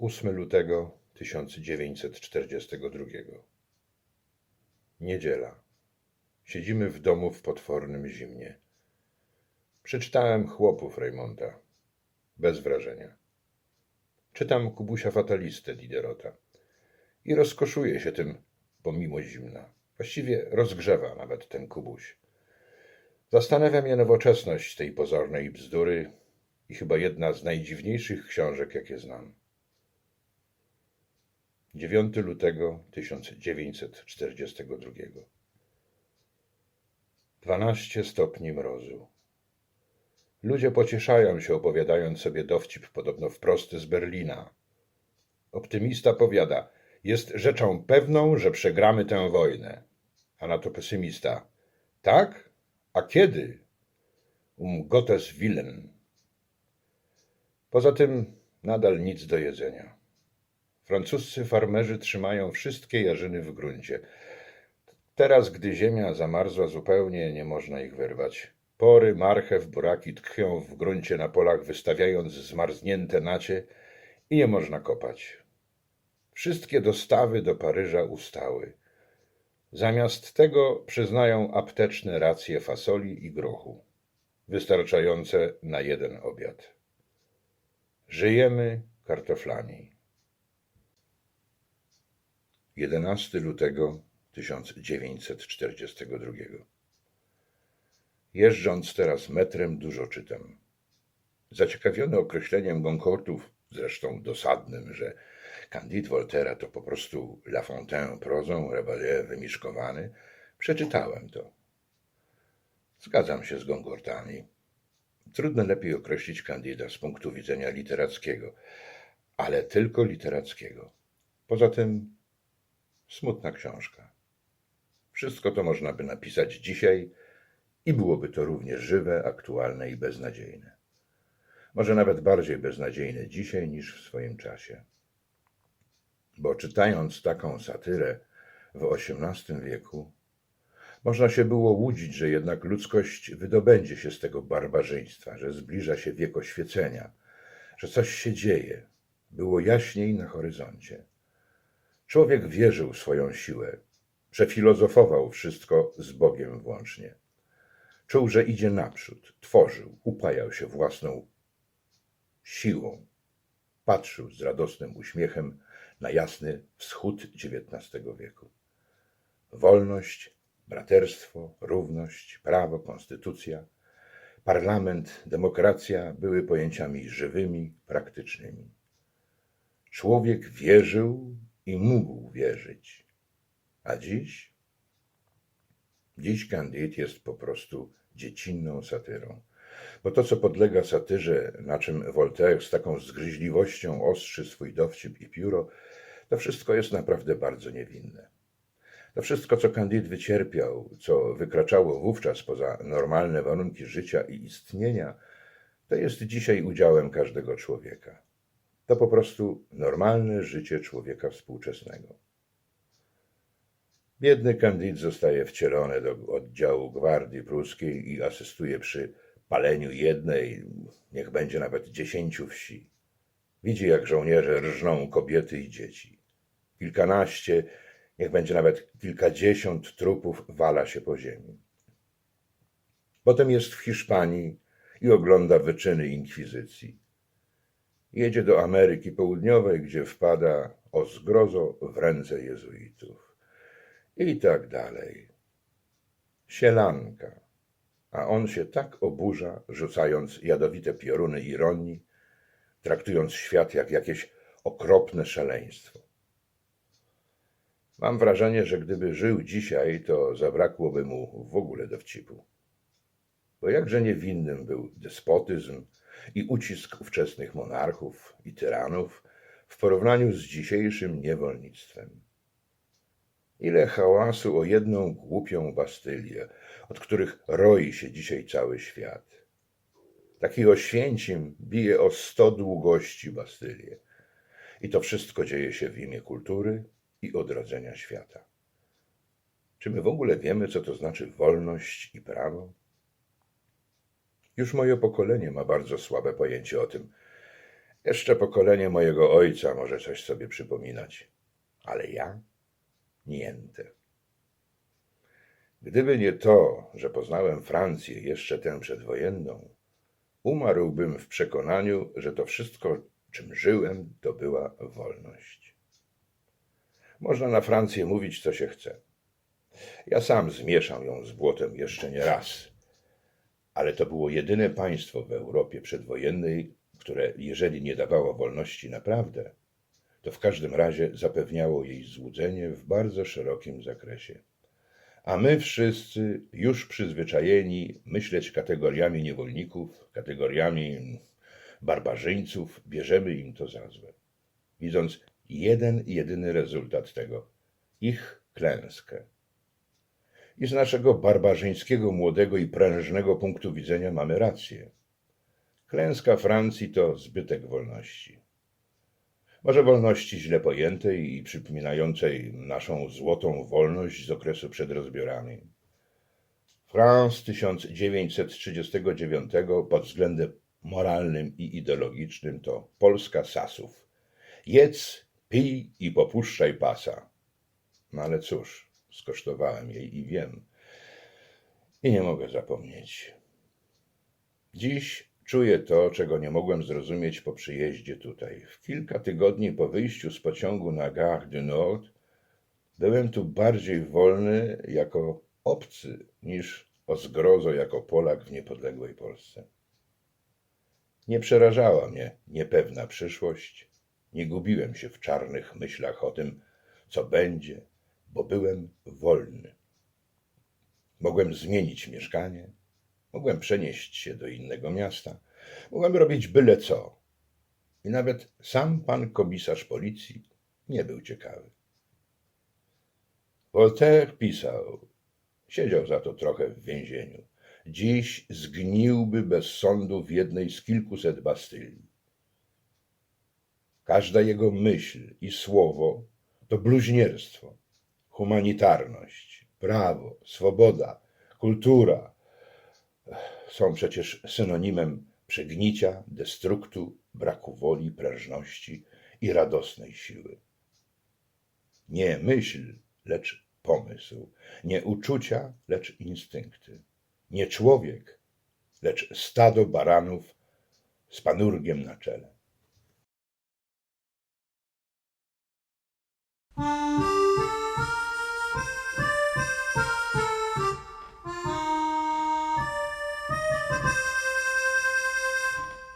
8 lutego 1942. Niedziela. Siedzimy w domu w potwornym zimnie. Przeczytałem chłopów Raymonda. Bez wrażenia. Czytam Kubusia Fatalistę Diderota. I rozkoszuję się tym pomimo zimna. Właściwie rozgrzewa nawet ten Kubuś. Zastanawia mnie nowoczesność tej pozornej bzdury i chyba jedna z najdziwniejszych książek, jakie znam. 9 lutego 1942. 12 stopni mrozu. Ludzie pocieszają się, opowiadając sobie dowcip podobno wprost z Berlina. Optymista powiada, jest rzeczą pewną, że przegramy tę wojnę. A na to pesymista, tak? A kiedy? Um Gottes Willen. Poza tym nadal nic do jedzenia. Francuscy farmerzy trzymają wszystkie jarzyny w gruncie. Teraz, gdy ziemia zamarzła zupełnie, nie można ich wyrwać. Pory, marchew, buraki tkwią w gruncie na polach, wystawiając zmarznięte nacie i nie można kopać. Wszystkie dostawy do Paryża ustały. Zamiast tego przyznają apteczne racje fasoli i grochu, wystarczające na jeden obiad. Żyjemy kartoflami. 11 lutego 1942. Jeżdżąc teraz metrem, dużo czytam. Zaciekawiony określeniem Goncourtów, zresztą dosadnym, że Candide Voltaire to po prostu La Fontaine prozą, Rabelais wymiszkowany, przeczytałem to. Zgadzam się z Goncourtami. Trudno lepiej określić Candida z punktu widzenia literackiego, ale tylko literackiego. Poza tym smutna książka. Wszystko to można by napisać dzisiaj i byłoby to równie żywe, aktualne i beznadziejne. Może nawet bardziej beznadziejne dzisiaj niż w swoim czasie. Bo czytając taką satyrę w XVIII wieku, można się było łudzić, że jednak ludzkość wydobędzie się z tego barbarzyństwa, że zbliża się wiek oświecenia, że coś się dzieje. Było jaśniej na horyzoncie. Człowiek wierzył w swoją siłę, przefilozofował wszystko z Bogiem włącznie. Czuł, że idzie naprzód, tworzył, upajał się własną siłą. Patrzył z radosnym uśmiechem na jasny wschód XIX wieku. Wolność, braterstwo, równość, prawo, konstytucja, parlament, demokracja były pojęciami żywymi, praktycznymi. Człowiek wierzył i mógł wierzyć. A dziś? Dziś Candide jest po prostu dziecinną satyrą. Bo to, co podlega satyrze, na czym Voltaire z taką zgryźliwością ostrzy swój dowcip i pióro, to wszystko jest naprawdę bardzo niewinne. To wszystko, co Candide wycierpiał, co wykraczało wówczas poza normalne warunki życia i istnienia, to jest dzisiaj udziałem każdego człowieka. To po prostu normalne życie człowieka współczesnego. Biedny Candide zostaje wcielony do oddziału gwardii pruskiej i asystuje przy paleniu jednej, niech będzie nawet dziesięciu wsi. Widzi, jak żołnierze rżną kobiety i dzieci. Kilkanaście, niech będzie nawet kilkadziesiąt trupów wala się po ziemi. Potem jest w Hiszpanii i ogląda wyczyny inkwizycji. Jedzie do Ameryki Południowej, gdzie wpada o zgrozo w ręce jezuitów. I tak dalej. Sielanka. A on się tak oburza, rzucając jadowite pioruny ironii, traktując świat jak jakieś okropne szaleństwo. Mam wrażenie, że gdyby żył dzisiaj, to zabrakłoby mu w ogóle dowcipu. Bo jakże niewinnym był despotyzm i ucisk ówczesnych monarchów i tyranów w porównaniu z dzisiejszym niewolnictwem. Ile hałasu o jedną głupią Bastylię, od których roi się dzisiaj cały świat. Taki Oświęcim bije o sto długości Bastylię. I to wszystko dzieje się w imię kultury i odrodzenia świata. Czy my w ogóle wiemy, co to znaczy wolność i prawo? Już moje pokolenie ma bardzo słabe pojęcie o tym. Jeszcze pokolenie mojego ojca może coś sobie przypominać, ale ja niente. Gdyby nie to, że poznałem Francję jeszcze tę przedwojenną, umarłbym w przekonaniu, że to wszystko, czym żyłem, to była wolność. Można na Francję mówić, co się chce. Ja sam zmieszam ją z błotem jeszcze nie raz. Ale to było jedyne państwo w Europie przedwojennej, które, jeżeli nie dawało wolności naprawdę, to w każdym razie zapewniało jej złudzenie w bardzo szerokim zakresie. A my wszyscy, już przyzwyczajeni myśleć kategoriami niewolników, kategoriami barbarzyńców, bierzemy im to za złe. Widząc jeden jedyny rezultat tego ich klęskę. I z naszego barbarzyńskiego, młodego i prężnego punktu widzenia mamy rację. Klęska Francji to zbytek wolności. Może wolności źle pojętej i przypominającej naszą złotą wolność z okresu przed rozbiorami. France 1939 pod względem moralnym i ideologicznym to Polska Sasów. Jedz, pij i popuszczaj pasa. No ale cóż, skosztowałem jej i wiem. I nie mogę zapomnieć. Dziś czuję to, czego nie mogłem zrozumieć po przyjeździe tutaj. W kilka tygodni po wyjściu z pociągu na Gare du Nord byłem tu bardziej wolny jako obcy niż o zgrozo jako Polak w niepodległej Polsce. Nie przerażała mnie niepewna przyszłość, nie gubiłem się w czarnych myślach o tym, co będzie, bo byłem wolny. Mogłem zmienić mieszkanie, mogłem przenieść się do innego miasta, mogłem robić byle co. I nawet sam pan komisarz policji nie był ciekawy. Voltaire pisał, siedział za to trochę w więzieniu. Dziś zgniłby bez sądu w jednej z kilkuset Bastylii. Każda jego myśl i słowo to bluźnierstwo, humanitarność, prawo, swoboda, kultura są przecież synonimem przegnicia, destruktu, braku woli, prężności i radosnej siły. Nie myśl, lecz pomysł, nie uczucia, lecz instynkty, nie człowiek, lecz stado baranów z panurgiem na czele.